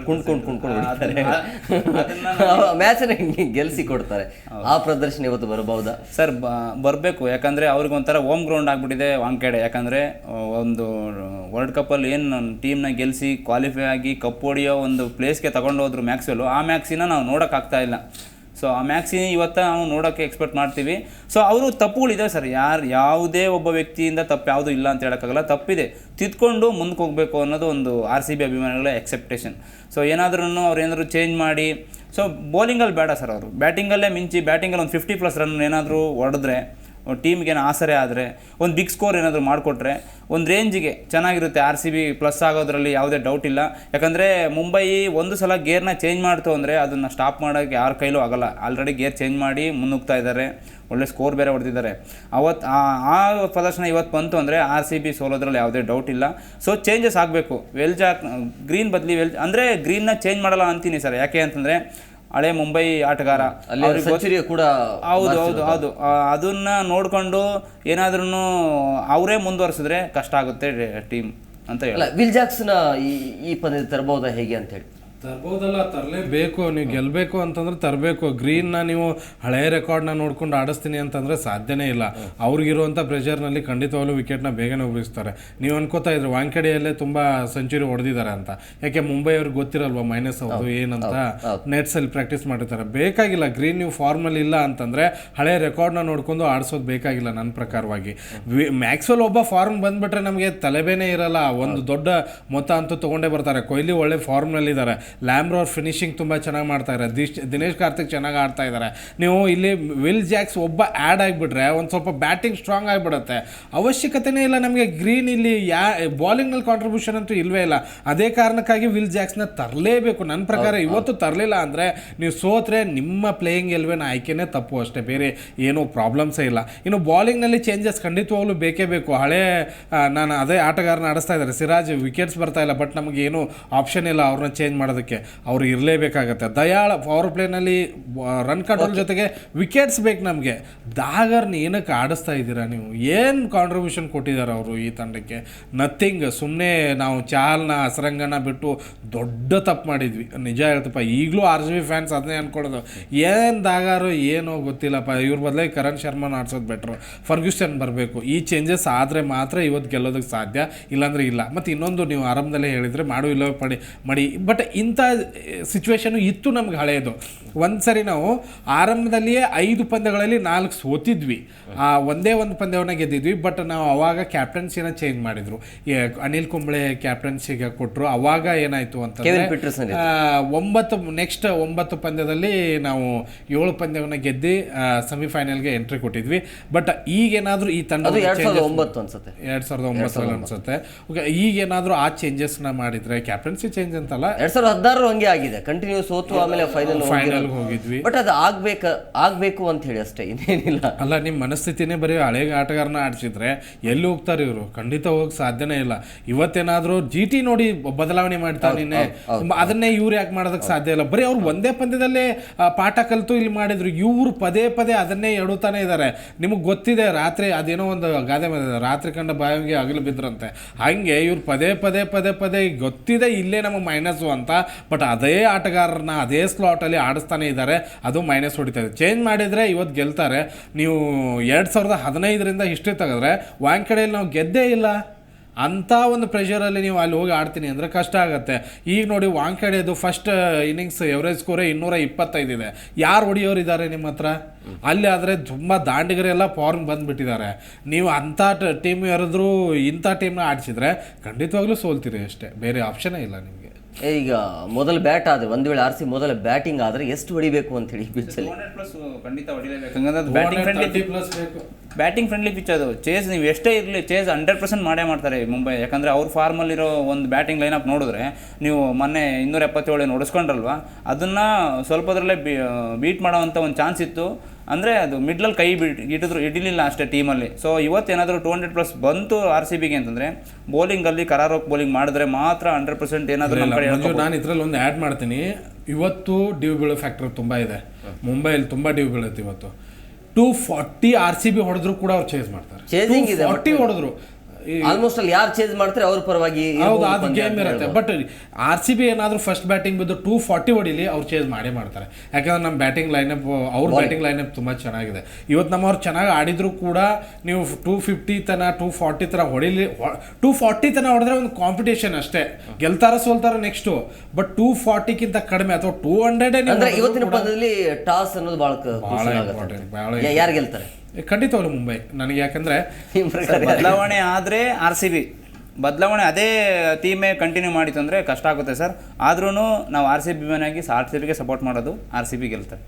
ಕುಂಡ್ಕೊಂಡು ಕುಂಡ್ಕೊಂಡು ಹೊಡಿತಾರೆ. ಮ್ಯಾಚ್ ಗೆಲ್ಸಿ ಕೊಡ್ತಾರೆ. ಆ ಪ್ರದರ್ಶನ ಇವತ್ತು ಬರಬಹುದಾ? ಸರ್ ಬರಬೇಕು. ಯಾಕಂದರೆ ಅವ್ರಿಗೆ ಒಂಥರ ಹೋಮ್ ಗ್ರೌಂಡ್ ಆಗಿಬಿಟ್ಟಿದೆ ವಾಂಕೆಡೆ ಯಾಕಂದರೆ ಒಂದು ವರ್ಲ್ಡ್ ಕಪ್ಪಲ್ಲಿ ಏನು ಟೀಮ್ನ ಗೆಲ್ಲಿಸಿ ಕ್ವಾಲಿಫೈ ಆಗಿ ಕಪ್ ಹೊಡಿಯೋ ಒಂದು ಪ್ಲೇಸ್ಗೆ ತಗೊಂಡು ಹೋದ್ರು ಮ್ಯಾಕ್ಸ್ವೆಲ್ಲು ಆ ಮ್ಯಾಕ್ಸಿನ ನಾವು ನೋಡೋಕ್ಕಾಗ್ತಾ ಇಲ್ಲ. ಸೊ ಆ ಮ್ಯಾಕ್ಸಿನ ಇವತ್ತು ನಾವು ನೋಡೋಕ್ಕೆ ಎಕ್ಸ್ಪೆಕ್ಟ್ ಮಾಡ್ತೀವಿ. ಸೊ ಅವರು ತಪ್ಪುಗಳಿದೆ ಸರ್. ಯಾರು, ಯಾವುದೇ ಒಬ್ಬ ವ್ಯಕ್ತಿಯಿಂದ ತಪ್ಪು ಯಾವುದೂ ಇಲ್ಲ ಅಂತ ಹೇಳೋಕ್ಕಾಗಲ್ಲ. ತಪ್ಪಿದೆ. ತಿದ್ಕೊಂಡು ಮುಂದಕ್ಕೆ ಹೋಗಬೇಕು ಅನ್ನೋದು ಒಂದು ಆರ್ ಸಿ ಬಿ ಅಭಿಮಾನಿಗಳ ಎಕ್ಸೆಪ್ಟೇಷನ್ ಸೊ ಏನಾದ್ರೂ ಅವ್ರು ಏನಾದರೂ ಚೇಂಜ್ ಮಾಡಿ. ಸೊ ಬೌಲಿಂಗಲ್ಲಿ ಬೇಡ ಸರ್ ಅವರು. ಬ್ಯಾಟಿಂಗಲ್ಲೇ ಮಿಂಚಿ ಬ್ಯಾಟಿಂಗಲ್ಲಿ ಒಂದು ಫಿಫ್ಟಿ ಪ್ಲಸ್ ರನ್ ಏನಾದರೂ ಹೊಡೆದ್ರೆ ಟೀಮ್ಗೆ ಏನೋ ಆಸರೆ ಆದರೆ, ಒಂದು ಬಿಗ್ ಸ್ಕೋರ್ ಏನಾದರೂ ಮಾಡಿಕೊಟ್ರೆ, ಒಂದು ರೇಂಜಿಗೆ ಚೆನ್ನಾಗಿರುತ್ತೆ ಆರ್ ಸಿ ಬಿ ಪ್ಲಸ್ ಆಗೋದ್ರಲ್ಲಿ ಯಾವುದೇ ಡೌಟ್ ಇಲ್ಲ. ಯಾಕಂದರೆ ಮುಂಬೈ ಒಂದು ಸಲ ಗೇರ್ನ ಚೇಂಜ್ ಮಾಡ್ತು ಅಂದರೆ ಅದನ್ನು ಸ್ಟಾಪ್ ಮಾಡೋಕ್ಕೆ ಯಾರ ಕೈಲೂ ಆಗಲ್ಲ. ಆಲ್ರೆಡಿ ಗೇರ್ ಚೇಂಜ್ ಮಾಡಿ ಮುನ್ನುಗ್ತಾ ಇದ್ದಾರೆ. ಒಳ್ಳೆ ಸ್ಕೋರ್ ಬೇರೆ ಹೊಡೆದಿದ್ದಾರೆ. ಅವತ್ತು ಆ- ಪ್ರದರ್ಶನ ಇವತ್ತು ಬಂತು ಅಂದರೆ ಆರ್ ಸಿ ಬಿ ಸೋಲೋದ್ರಲ್ಲಿ ಯಾವುದೇ ಡೌಟ್ ಇಲ್ಲ. ಸೊ ಚೇಂಜಸ್ ಆಗಬೇಕು. ವೆಲ್ಜಾ ಗ್ರೀನ್ ಬದಲಿ ವೆಲ್ ಅಂದರೆ ಗ್ರೀನ್ನ ಚೇಂಜ್ ಮಾಡಲ್ಲ ಅಂತೀನಿ ಸರ್. ಯಾಕೆ ಅಂತಂದರೆ ಹಳೆ ಮುಂಬೈ ಆಟಗಾರ. ಅಲ್ಲಿ ಕೂಡ ಹೌದು ಹೌದು ಹೌದು. ಅದನ್ನ ನೋಡ್ಕೊಂಡು ಏನಾದ್ರೂ ಅವರೇ ಮುಂದುವರಿಸಿದ್ರೆ ಕಷ್ಟ ಆಗುತ್ತೆ ಟೀಮ್ ಅಂತ ಹೇಳಿ. ಅಲ್ಲ ವಿಲ್ ಜಾಕ್ಸ್ನ ಈ ಈ ಪಂದ್ಯ ತರಬಹುದಾ ಹೇಗೆ ಅಂತ ಹೇಳಿ? ತರ್ಬೋದಲ್ಲ ತರಲೇಬೇಕು. ನೀವು ಗೆಲ್ಲಬೇಕು ಅಂತಂದ್ರೆ ತರಬೇಕು. ಗ್ರೀನ್ನ ನೀವು ಹಳೆ ರೆಕಾರ್ಡ್ನ ನೋಡ್ಕೊಂಡು ಆಡಿಸ್ತೀನಿ ಅಂತಂದ್ರೆ ಸಾಧ್ಯನೇ ಇಲ್ಲ. ಅವ್ರಿಗಿರುವಂಥ ಪ್ರೆಷರ್ನಲ್ಲಿ ಖಂಡಿತವಾಗ್ಲೂ ವಿಕೆಟ್ನ ಬೇಗನೆ ಉಗಿಸ್ತಾರೆ ನೀವು ಅನ್ಕೋತಾ ಇದ್ರೆ ವಾಂಕಡೆಯಲ್ಲೇ ತುಂಬ ಸೆಂಚುರಿ ಹೊಡೆದಿದ್ದಾರೆ ಅಂತ. ಯಾಕೆ ಮುಂಬೈ ಅವ್ರಿಗೆ ಗೊತ್ತಿರಲ್ವ ಮೈನಸ್ ಅವರು ಏನಂತ ನೆಟ್ಸಲ್ಲಿ ಪ್ರಾಕ್ಟೀಸ್ ಮಾಡಿರ್ತಾರೆ. ಬೇಕಾಗಿಲ್ಲ ಗ್ರೀನ್ ನೀವು ಫಾರ್ಮಲ್ಲಿ ಇಲ್ಲ ಅಂತಂದ್ರೆ ಹಳೆ ರೆಕಾರ್ಡ್ನ ನೋಡ್ಕೊಂಡು ಆಡಿಸೋದು ಬೇಕಾಗಿಲ್ಲ ನನ್ನ ಪ್ರಕಾರವಾಗಿ. ಮ್ಯಾಕ್ಸ್ವೆಲ್ ಒಬ್ಬ ಫಾರ್ಮ್ ಬಂದ್ಬಿಟ್ರೆ ನಮಗೆ ತಲೆಬೇನೆ ಇರಲ್ಲ. ಒಂದು ದೊಡ್ಡ ಮೊತ್ತ ಅಂತೂ ತಗೊಂಡೇ ಬರ್ತಾರೆ. ಕೊಹ್ಲಿ ಒಳ್ಳೆ ಫಾರ್ಮ್ನಲ್ಲಿದ್ದಾರೆ ಲ್ಯಾಂಬ್ರೋ ಅವ್ರ ಫಿನಿಶಿಂಗ್ ತುಂಬ ಚೆನ್ನಾಗಿ ಮಾಡ್ತಾ ಇದ್ದಾರೆ ದಿಶ್ ದಿನೇಶ್ ಕಾರ್ತಿಕ್ ಚೆನ್ನಾಗಿ ಆಡ್ತಾ ಇದ್ದಾರೆ ನೀವು ಇಲ್ಲಿ ವಿಲ್ ಜಾಕ್ಸ್ ಒಬ್ಬ ಆ್ಯಡ್ ಆಗಿಬಿಟ್ರೆ ಒಂದು ಸ್ವಲ್ಪ ಬ್ಯಾಟಿಂಗ್ ಸ್ಟ್ರಾಂಗ್ ಆಗಿಬಿಡುತ್ತೆ. ಅವಶ್ಯಕತೆನೇ ಇಲ್ಲ ನಮಗೆ. ಗ್ರೀನ್ ಇಲ್ಲಿ ಯಾ ಬಾಲಿಂಗ್ನಲ್ಲಿ ಕಾಂಟ್ರಿಬ್ಯೂಷನ್ ಅಂತೂ ಇಲ್ಲವೇ ಇಲ್ಲ. ಅದೇ ಕಾರಣಕ್ಕಾಗಿ ವಿಲ್ ಜಾಕ್ಸ್ನ ತರಲೇಬೇಕು. ನನ್ನ ಪ್ರಕಾರ ಇವತ್ತು ತರಲಿಲ್ಲ ಅಂದರೆ ನೀವು ಸೋತ್ರೆ ನಿಮ್ಮ ಪ್ಲೇಯಿಂಗ್ ಎಲ್ವೇನ ಆಯ್ಕೆನೇ ತಪ್ಪು ಅಷ್ಟೇ. ಬೇರೆ ಏನೂ ಪ್ರಾಬ್ಲಮ್ಸೇ ಇಲ್ಲ. ಇನ್ನು ಬಾಲಿಂಗ್ನಲ್ಲಿ ಚೇಂಜಸ್ ಖಂಡಿತವಾಗ್ಲೂ ಬೇಕೇ ಬೇಕು. ಹಳೆ ನಾನು ಅದೇ ಆಟಗಾರನ ಆಡಿಸ್ತಾ ಇದ್ದಾರೆ. ಸಿರಾಜ್ ವಿಕೆಟ್ಸ್ ಬರ್ತಾ ಇಲ್ಲ ಬಟ್ ನಮಗೆ ಏನು ಆಪ್ಷನ್ ಇಲ್ಲ. ಅವ್ರನ್ನ ಚೇಂಜ್ ಮಾಡೋದಕ್ಕೆ. ಅವ್ರು ಇರಲೇಬೇಕಾಗತ್ತೆ. ದಯಾಳ ಪವರ್ ಪ್ಲೇನಲ್ಲಿ ರನ್ ಕಂಟ್ರೋಲ್ ಜೊತೆಗೆ ವಿಕೆಟ್ಸ್ ಬೇಕು ನಮಗೆ. ದಾಗರ್ನ ಏನಕ್ಕೆ ಆಡಿಸ್ತಾ ಇದ್ದೀರಾ ನೀವು? ಏನು ಕಾಂಟ್ರಿಬ್ಯೂಷನ್ ಕೊಟ್ಟಿದ್ದಾರೆ ಅವರು ಈ ತಂಡಕ್ಕೆ? ನಥಿಂಗ್ ಸುಮ್ಮನೆ ನಾವು ಚಾಲ್ನ ಹಸರಂಗನ ಬಿಟ್ಟು ದೊಡ್ಡ ತಪ್ಪು ಮಾಡಿದ್ವಿ. ನಿಜ ಹೇಳ್ತಪ್ಪ ಈಗಲೂ ಆರ್ ಜಿ ಬಿ ಫ್ಯಾನ್ಸ್ ಅದನ್ನೇ ಅನ್ಕೊಳ್ಳೋದು. ಏನು ದಾಗಾರು ಏನೋ ಗೊತ್ತಿಲ್ಲಪ್ಪ. ಇವ್ರ ಬದಲಾಗಿ ಕರಣ್ ಶರ್ಮನ ಆಡ್ಸೋದು ಬೆಟ್ರು ಫರ್ಗ್ಯೂಸನ್ ಬರಬೇಕು. ಈ ಚೇಂಜಸ್ ಆದರೆ ಮಾತ್ರ ಇವತ್ತು ಗೆಲ್ಲೋದಕ್ಕೆ ಸಾಧ್ಯ? ಇಲ್ಲಾಂದರೆ ಇಲ್ಲ. ಮತ್ತು ಇನ್ನೊಂದು ನೀವು ಆರಂಭದಲ್ಲೇ ಹೇಳಿದರೆ ಮಾಡು ಇಲ್ಲ ಪಡಿ ಮಾಡಿ. ಬಟ್ ಇಂಥ ಸಿಚುವೇಶನು ಇತ್ತು ನಮ್ಗೆ ಹಳೆಯದು ಒಂದು ಸರಿ ನಾವು ಆರಂಭದಲ್ಲಿಯೇ ಐದು ಪಂದ್ಯಗಳಲ್ಲಿ ನಾಲ್ಕು ಸೋತಿದ್ವಿ. ಆ ಒಂದೇ ಒಂದು ಪಂದ್ಯವನ್ನು ಗೆದ್ದಿದ್ವಿ. ಬಟ್ ನಾವು ಅವಾಗ ಕ್ಯಾಪ್ಟನ್ಸಿನ ಚೇಂಜ್ ಮಾಡಿದ್ರು. ಅನಿಲ್ ಕುಂಬ್ಳೆ ಕ್ಯಾಪ್ಟನ್ಸಿಗೆ ಕೊಟ್ಟರು ಅವಾಗ ಏನಾಯಿತು ಅಂತಂದ್ರೆ ಆ, ಒಂಬತ್ತು ನೆಕ್ಸ್ಟ್ ಒಂಬತ್ತು ಪಂದ್ಯದಲ್ಲಿ ನಾವು ಏಳು ಪಂದ್ಯವನ್ನು ಗೆದ್ದು ಸೆಮಿಫೈನಲ್ಗೆ ಎಂಟ್ರಿ ಕೊಟ್ಟಿದ್ವಿ. ಬಟ್ ಈಗೇನಾದರೂ ಈ ತಂಡ ಅದು ಎರಡ್ ಸಾವಿರದ ಒಂಬತ್ತು ಅನ್ಸುತ್ತೆ. ಎರಡ್ ಸಾವಿರದ ಒಂಬತ್ತರಲ್ಲಿ ಅನ್ಸುತ್ತೆ. ಓಕೆ ಈಗೇನಾದರೂ ಆ ಚೇಂಜಸ್ನ ಮಾಡಿದ್ರೆ ಕ್ಯಾಪ್ಟನ್ಸಿ ಚೇಂಜ್ ಅಂತಲ್ಲ. ಎರಡ್ ಸಾವಿರದ ಹದಿನಾರು ಹಂಗೆ ಆಗಿದೆ. ಕಂಟಿನ್ಯೂ ಹೋತು ಆಮೇಲೆ ಫೈನಲ್ ಹೋಗಿದ್ವಿ. ಬಟ್ ಅದು ಆಗ್ಬೇಕ ಆಗ್ಬೇಕು ಅಂತ ಹೇಳಿ ಅಷ್ಟೇ ಇನ್ನೇನಿಲ್ಲ. ಅಲ್ಲ ನಿಮ್ಮ ಮನಸ್ಥಿತಿನೇ ಬರೀ ಹಳೆ ಆಟಗಾರನ ಆಡಿಸಿದ್ರೆ ಎಲ್ಲಿ ಹೋಗ್ತಾರೆ ಇವರು? ಖಂಡಿತ ಹೋಗಕ್ಕೆ ಸಾಧ್ಯನೇ ಇಲ್ಲ. ಇವತ್ತೇನಾದರೂ ಜಿ ಟಿ ನೋಡಿ ಬದಲಾವಣೆ ಮಾಡ್ತಾರೆ ನಿನ್ನೆ? ಅದನ್ನೇ ಇವ್ರು ಯಾಕೆ ಮಾಡೋದಕ್ಕೆ ಸಾಧ್ಯ ಇಲ್ಲ? ಬರೀ ಅವ್ರು ಒಂದೇ ಪಂದ್ಯದಲ್ಲೇ ಪಾಠ ಕಲಿತು ಇಲ್ಲಿ ಮಾಡಿದ್ರು. ಇವ್ರು ಪದೇ ಪದೇ ಅದನ್ನೇ ಎಡುತ್ತಾನೆ ಇದ್ದಾರೆ ನಿಮಗೆ ಗೊತ್ತಿದೆ ರಾತ್ರಿ ಅದೇನೋ ಒಂದು ಗಾದೆ ಬಂದಿದೆ ರಾತ್ರಿ ಕಂಡ ಬಾಯಿಗೆ ಹಗಲು ಬಿದ್ರಂತೆ. ಹಂಗೆ ಇವ್ರು ಪದೇ ಪದೇ ಪದೇ ಪದೇ ಗೊತ್ತಿದೆ ಇಲ್ಲೇ ನಮಗೆ ಮೈನಸ್ಸು ಅಂತ. ಬಟ್ ಅದೇ ಆಟಗಾರರನ್ನ ಅದೇ ಸ್ಲಾಟಲ್ಲಿ ಆಡಿಸ್ತಾನೆ ಇದ್ದಾರೆ ಅದು ಮೈನಸ್ ಹೊಡಿತಾ ಇದೆ ಚೇಂಜ್ ಮಾಡಿದರೆ ಇವತ್ತು ಗೆಲ್ತಾರೆ. ನೀವು ಎರಡು ಸಾವಿರದ ಹದಿನೈದರಿಂದ ಹಿಸ್ಟ್ರಿ ತೆಗೆದ್ರೆ ವಾಂಕಡೆಯಲ್ಲಿ ನಾವು ಗೆದ್ದೇ ಇಲ್ಲ. ಅಂಥ ಒಂದು ಪ್ರೆಷರಲ್ಲಿ ನೀವು ಅಲ್ಲಿ ಹೋಗಿ ಆಡ್ತೀನಿ ಅಂದರೆ ಕಷ್ಟ ಆಗುತ್ತೆ. ಈಗ ನೋಡಿ ವಾಂಕಡೆದು ಫಸ್ಟ್ ಇನ್ನಿಂಗ್ಸ್ ಎವರೇಜ್ ಸ್ಕೋರೇ ಇನ್ನೂರ ಇಪ್ಪತ್ತೈದಿದೆ ಯಾರು ಹೊಡಿಯೋರು ಇದ್ದಾರೆ ನಿಮ್ಮ ಹತ್ರ? ಅಲ್ಲಿ ಆದರೆ ತುಂಬ ದಾಂಡಿಗರೆಲ್ಲ ಫಾರ್ಮ್ ಬಂದುಬಿಟ್ಟಿದ್ದಾರೆ. ನೀವು ಅಂಥ ಟೀಮ್ ಯಾರಾದರೂ ಇಂಥ ಟೀಮ್ನ ಆಡಿಸಿದ್ರೆ ಖಂಡಿತವಾಗ್ಲೂ ಸೋಲ್ತೀರಿ ಅಷ್ಟೇ. ಬೇರೆ ಆಪ್ಷನೇ ಇಲ್ಲ ನಿಮಗೆ. ಈಗ ಮೊದಲು ಬ್ಯಾಟ್ ಆದ್ರೆ ಒಂದ್ ವೇಳೆ ಆರ್ಸಿ ಮೊದಲು ಮೊದಲ ಬ್ಯಾಟಿಂಗ್ ಆದ್ರೆ ಎಷ್ಟು ಹೊಡಿಬೇಕು ಅಂತ ಹೇಳಿ ಪಿಚ್ಚಲ್ಲಿ ಪ್ಲಸ್ ಖಂಡಿತ ಹೊಡಿಲೇಬೇಕು. ಹಂಗಂದ್ರೆ ಬ್ಯಾಟಿಂಗ್ ಫ್ರೆಂಡ್ಲಿ ಪ್ಲಸ್ ಬೇಕು. ಬ್ಯಾಟಿಂಗ್ ಫ್ರೆಂಡ್ಲಿ ಪಿಚ್ ಅದು. ಚೇಸ್ ನೀವು ಎಷ್ಟೇ ಇರಲಿ ಚೇಸ್ ಹಂಡ್ರೆಡ್ ಪರ್ಸೆಂಟ್ ಮಾಡೇ ಮಾಡ್ತಾರೆ ಮುಂಬೈ ಯಾಕಂದರೆ ಅವ್ರ ಫಾರ್ಮಲ್ಲಿರೋ ಒಂದು ಬ್ಯಾಟಿಂಗ್ ಲೈನ್ ಅಪ್ ನೋಡಿದ್ರೆ ನೀವು ಮೊನ್ನೆ ಇನ್ನೂರ ಎಪ್ಪತ್ತೇಳು ನೋಡಿಸ್ಕೊಂಡ್ರಲ್ವಾ ಅದನ್ನು ಸ್ವಲ್ಪದ್ರಲ್ಲೇ ಬೀಟ್ ಮಾಡೋವಂಥ ಒಂದು ಚಾನ್ಸ್ ಇತ್ತು. ಅಂದರೆ ಅದು ಮಿಡ್ಲಲ್ಲಿ ಕೈ ಬಿಟ್ ಇಟ್ಟಿದ್ರು ಇಡಲಿಲ್ಲ ಅಷ್ಟೇ ಟೀಮಲ್ಲಿ ಸೊ ಇವತ್ತೇನಾದರೂ ಟೂ ಹಂಡ್ರೆಡ್ ಪ್ಲಸ್ ಬಂತು ಆರ್ ಸಿ ಬಿಗೆ ಅಂತಂದರೆ ಬೌಲಿಂಗಲ್ಲಿ ಕರಾರೋಕ್ ಬೌಲಿಂಗ್ ಮಾಡಿದ್ರೆ ಮಾತ್ರ ಹಂಡ್ರೆಡ್ ಪರ್ಸೆಂಟ್ ಏನಾದರೂ ನಮ್ಮ ಕಡೆ ನಾನು ಇದರಲ್ಲಿ ಒಂದು ಆ್ಯಡ್ ಮಾಡ್ತೀನಿ. ಇವತ್ತು ಡ್ಯೂ ಬೀಳೋ ಫ್ಯಾಕ್ಟರ್ ತುಂಬ ಇದೆ. ಮುಂಬೈಲಿ ತುಂಬ ಡ್ಯೂ ಬೀಳುತ್ತೆ ಇವತ್ತು. Two forty R C B ಹೊಡೆದ್ರು ಕೂಡ ಅವ್ರು ಚೇಸ್ ಮಾಡ್ತಾರೆ. ಫಾರ್ಟಿ ಹೊಡೆದ್ರು. ಆಲ್ಮೋಸ್ಟ್ ಅಲ್ಲಿ ಯಾರು ಚೇಂಜ್ ಮಾಡ್ತಾರೆ ಅವ್ರ ಪರವಾಗಿ ಹೌದು ಅದು ಗೇಮ್ ಇರುತ್ತೆ. ಬಟ್ ಆರ್ ಸಿ ಬಿ ಏನಾದರೂ ಫಸ್ಟ್ ಬ್ಯಾಟಿಂಗ್ ಬಿದ್ದು ಟೂ ಫಾರ್ಟಿ ಹೊಡಿಲಿ ಅವ್ರು ಚೇಂಜ್ ಮಾಡೇ ಮಾಡ್ತಾರೆ. ಯಾಕಂದ್ರೆ ನಮ್ಮ ಬ್ಯಾಟಿಂಗ್ ಲೈನಪ್ ಅವ್ರ ಬ್ಯಾಟಿಂಗ್ ಲೈನಪ್ ತುಂಬ ಚೆನ್ನಾಗಿದೆ. ಇವತ್ತು ನಮ್ಮವ್ರು ಚೆನ್ನಾಗಿ ಆಡಿದ್ರು ಕೂಡ ನೀವು ಟೂ ಫಿಫ್ಟಿ ತನ ಟೂ ಫಾರ್ಟಿ ತನ ಹೊಡಿಲಿ ಟೂ ಫಾರ್ಟಿ ತನ ಹೊಡೆದ್ರೆ ಒಂದು ಕಾಂಪಿಟೇಷನ್ ಅಷ್ಟೇ. ಗೆಲ್ತಾರ ಸೋಲ್ತಾರ ನೆಕ್ಸ್ಟು ಬಟ್ ಟೂ ಫಾರ್ಟಿಗಿಂತ ಕಡಿಮೆ ಅಥವಾ ಟೂ ಹಂಡ್ರೆಡ್ ಅಂದ್ರೆ ಇವತ್ತಿನ ಪದದಲ್ಲಿ ಟಾಸ್ ಅನ್ನೋದು ಬಹಳ ಭಾಳ ಇಂಪಾರ್ಟೆಂಟ್ ಯಾರು ಗೆಲ್ತಾರೆ? ಖಂಡಿತವಾಗ್ಲು ಮುಂಬೈ. ನನಗೆ ಯಾಕಂದ್ರೆ? ಬದಲಾವಣೆ ಆದರೆ ಆರ್ ಸಿ ಬಿ. ಬದಲಾವಣೆ ಅದೇ ಟೀಮೇ ಕಂಟಿನ್ಯೂ ಮಾಡಿತು ಅಂದರೆ ಕಷ್ಟ ಆಗುತ್ತೆ ಸರ್. ಆದ್ರೂ ನಾವು ಆರ್ ಸಿ ಬಿ ಮನೆಯಾಗಿ ಆರ್ ಸಿ ಬಿಗೆ ಸಪೋರ್ಟ್ ಮಾಡೋದು ಆರ್ ಸಿ ಬಿ ಗೆಲ್ತಾರೆ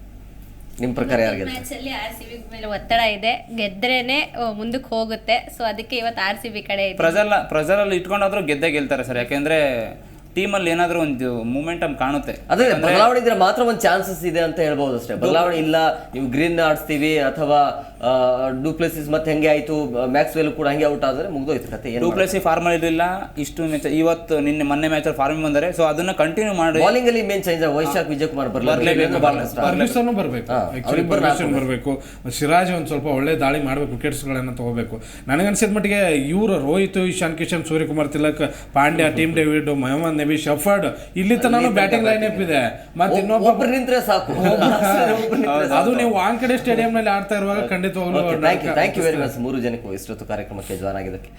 ನಿಮ್ ಪ್ರಕಾರ ಮ್ಯಾಚಲ್ಲಿ ಗೆಲ್ತಾರೆ ಮ್ಯಾಚ್ ಅಲ್ಲಿ ಆರ್ ಸಿ ಬಿ ಮೇಲೆ ಒತ್ತಡ ಇದೆ. ಗೆದ್ರೇನೆ ಮುಂದಕ್ಕೆ ಹೋಗುತ್ತೆ. ಸೊ ಅದಕ್ಕೆ ಇವತ್ತು ಆರ್ ಸಿ ಬಿ ಕಡೆ ಪ್ರಜಲ್ ಪ್ರಜಲ್ ಅಲ್ಲಿ ಇಟ್ಕೊಂಡಾದ್ರೂ ಗೆದ್ದೇ ಗೆಲ್ತಾರೆ ಸರ್. ಯಾಕೆಂದರೆ ಟೀಮಲ್ಲಿ ಏನಾದರೂ ಒಂದು ಮೂಮೆಂಟಮ್ ಕಾಣುತ್ತೆ. ಅದೇ ಬದಲಾವಣೆ ಇದ್ರೆ ಮಾತ್ರ ಒಂದು ಚಾನ್ಸಸ್ ಇದೆ ಅಂತ ಹೇಳ್ಬೋದು ಅಷ್ಟೇ. ಬದಲಾವಣೆ ಇಲ್ಲ ನೀವು ಗ್ರೀನ್ ಆಡಿಸ್ತೀವಿ ಅಥವಾ ಡೂಪ್ಲೆಸಿಸ್ ಮತ್ತೆ ಹೆಂಗೆ ಆಯ್ತು? ಮ್ಯಾಕ್ಸ್ವೆಲ್ ಕೂಡ ಹಂಗೆ ಔಟ್ ಆದ್ರೆ ಮುಗ್ದೋಯ್ತು ಕತೆ ಡೂಪ್ಲೆಸಿ ಫಾರ್ಮ್ ಇರಲಿಲ್ಲ ಇಷ್ಟು ಮ್ಯಾಚ್ ಇವತ್ತು ನಿನ್ನೆ ಮೊನ್ನೆ ಮ್ಯಾಚಲ್ಲಿ ಫಾರ್ಮಿಂಗ್ ಬಂದರೆ ಸೊ ಅದನ್ನ ಕಂಟಿನ್ಯೂ ಮಾಡಿ. ಬೌಲಿಂಗ್ ಅಲ್ಲಿ ಮೇನ್ ಚೇಂಜ್ ವೈಶಾಖ್ ವಿಜಯ್ ಕುಮಾರ್ ಬರಲೇಬೇಕು ಬರಬೇಕು. ಬರಬೇಕು. ಸಿರಾಜ್ ಒಂದು ಸ್ವಲ್ಪ ಒಳ್ಳೆ ದಾಳಿ ಮಾಡಬೇಕು ವಿಕೆಟ್ಸ್ಗಳನ್ನು ತಗೋಬೇಕು. ನನಗನ್ಸಿದ ಮಟ್ಟಿಗೆ ಇವರು Rohit Ishan Kishan Suryakumar Tilak Pandya team David Mohammad Nabi Shepherd ಇಲ್ಲಿ ತನಕ ಬ್ಯಾಟಿಂಗ್ ಲೈನ್ ಅಪ್ ಇದೆ. ಮತ್ತೆ ಇನ್ನೊಬ್ಬರು ನಿಂತ್ರೆ ಸಾಕು. ಅದು ನೀವು ವಾಂಕಡೆ ಸ್ಟೇಡಿಯಂ ನಲ್ಲಿ ಆಡ್ತಾ ಇರುವಾಗ ಖಂಡಿತವಾಗ್ಲೂ thank you thank you very much ಮೂರು ಜನಕ್ಕೂ ಇಷ್ಟೊತ್ತು ಕಾರ್ಯಕ್ರಮಕ್ಕೆ ಜಾಯ್ನ್ ಆಗಿದ್ದಕ್ಕೆ.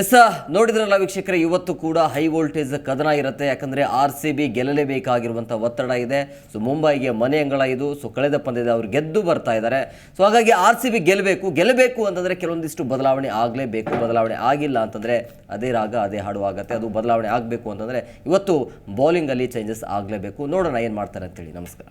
ಎಸ್ ನೋಡಿದ್ರಲ್ಲ ವೀಕ್ಷಕರೇ ಇವತ್ತು ಕೂಡ ಹೈ ವೋಲ್ಟೇಜ್ ಕದನ ಇರುತ್ತೆ. ಯಾಕಂದ್ರೆ ಆರ್ ಸಿ ಬಿ ಗೆಲ್ಲಲೇಬೇಕಾಗಿರುವಂಥ ಒತ್ತಡ ಇದೆ. ಸೊ ಮುಂಬೈಗೆ ಮನೆ ಅಂಗಳ ಇದು. ಸೊ ಕಳೆದ ಪಂದ್ಯದ ಅವ್ರು ಗೆದ್ದು ಬರ್ತಾ ಇದ್ದಾರೆ. ಸೊ ಹಾಗಾಗಿ ಆರ್ ಸಿ ಬಿ ಗೆಲ್ಲಬೇಕು. ಗೆಲ್ಲಬೇಕು ಅಂತಂದರೆ ಕೆಲವೊಂದಿಷ್ಟು ಬದಲಾವಣೆ ಆಗಲೇಬೇಕು. ಬದಲಾವಣೆ ಆಗಿಲ್ಲ ಅಂತಂದ್ರೆ ಅದೇ ರಾಗ ಅದೇ ಹಾಡು ಆಗುತ್ತೆ ಅದು ಬದಲಾವಣೆ ಆಗಬೇಕು ಅಂತಂದರೆ ಇವತ್ತು ಬೌಲಿಂಗಲ್ಲಿ ಚೇಂಜಸ್ ಆಗಲೇಬೇಕು. ನೋಡೋಣ ಏನು ಮಾಡ್ತಾರೆ ಅಂತೇಳಿ. ನಮಸ್ಕಾರ.